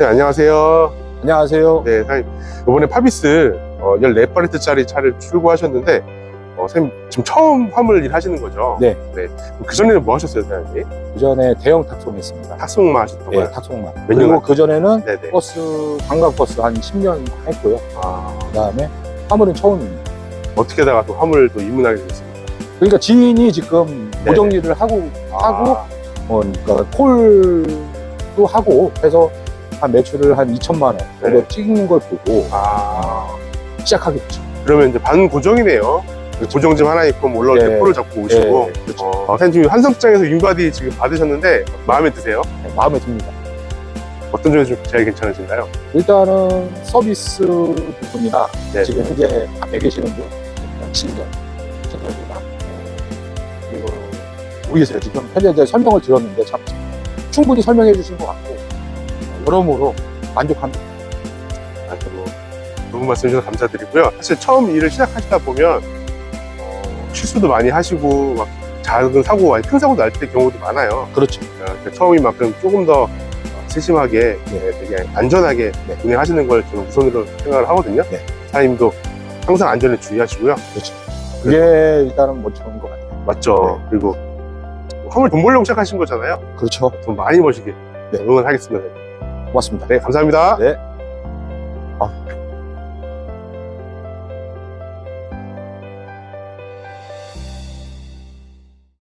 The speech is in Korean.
네, 안녕하세요. 안녕하세요. 네, 사장님. 이번에 파비스 어, 14파레트짜리 차를 출고하셨는데, 어, 선생님, 지금 처음 화물 일 하시는 거죠? 네. 그전에는 뭐 하셨어요, 사장님? 그 전에 대형 탁송했습니다. 탁송만 하셨던 예, 거예요? 탁송만. 몇 그리고 년간? 그 전에는 네네. 버스, 관광버스 한 10년 했고요. 아, 그 다음에 화물은 처음입니다. 어떻게 하다가 또 화물을 또 입문하게 됐습니까? 그러니까 지인이 지금 네네. 고정 일을 하고, 하고, 아, 어, 그러니까 콜도 하고 해서 한 매출을 한 2천만 원 정도 네. 찍는 걸 보고 아, 시작하게 됐죠. 그러면 이제 반 고정이네요. 고정점 하나 있고 뭐 올라올 때 네. 폴을 잡고 오시고. 예, 그렇죠. 어, 사장님 지금 한성장에서 인바디 지금 받으셨는데 마음에 드세요? 네, 마음에 듭니다. 어떤 점이 좀 제일 괜찮으신가요? 일단은 서비스 부분이나 네. 지금 현재 앞에 계시는 분 7년 정도입니다. 그리고 모르겠어요. 지금 현재 이제 설명을 들었는데 참 충분히 설명해 주신 것 같고 여러모로 만족합니다. 아, 뭐, 너무 말씀 주셔서 감사드리고요. 사실 처음 일을 시작하시다 보면, 어, 실수도 많이 하시고, 막 작은 사고, 아니 큰 사고 날 때 경우도 많아요. 그렇죠. 어, 그러니까 처음인 만큼 조금 더 세심하게, 네, 되게 안전하게 네. 운행하시는 걸 저는 우선으로 생각을 하거든요. 네. 사장님도 항상 안전에 주의하시고요. 그렇죠. 그게 일단은 먼저인 것 같아요. 맞죠? 그리고 화물 돈 벌려고 시작하신 거잖아요. 그렇죠. 돈 많이 버시게 네. 응원하겠습니다. 고맙습니다. 네, 감사합니다. 네. 아,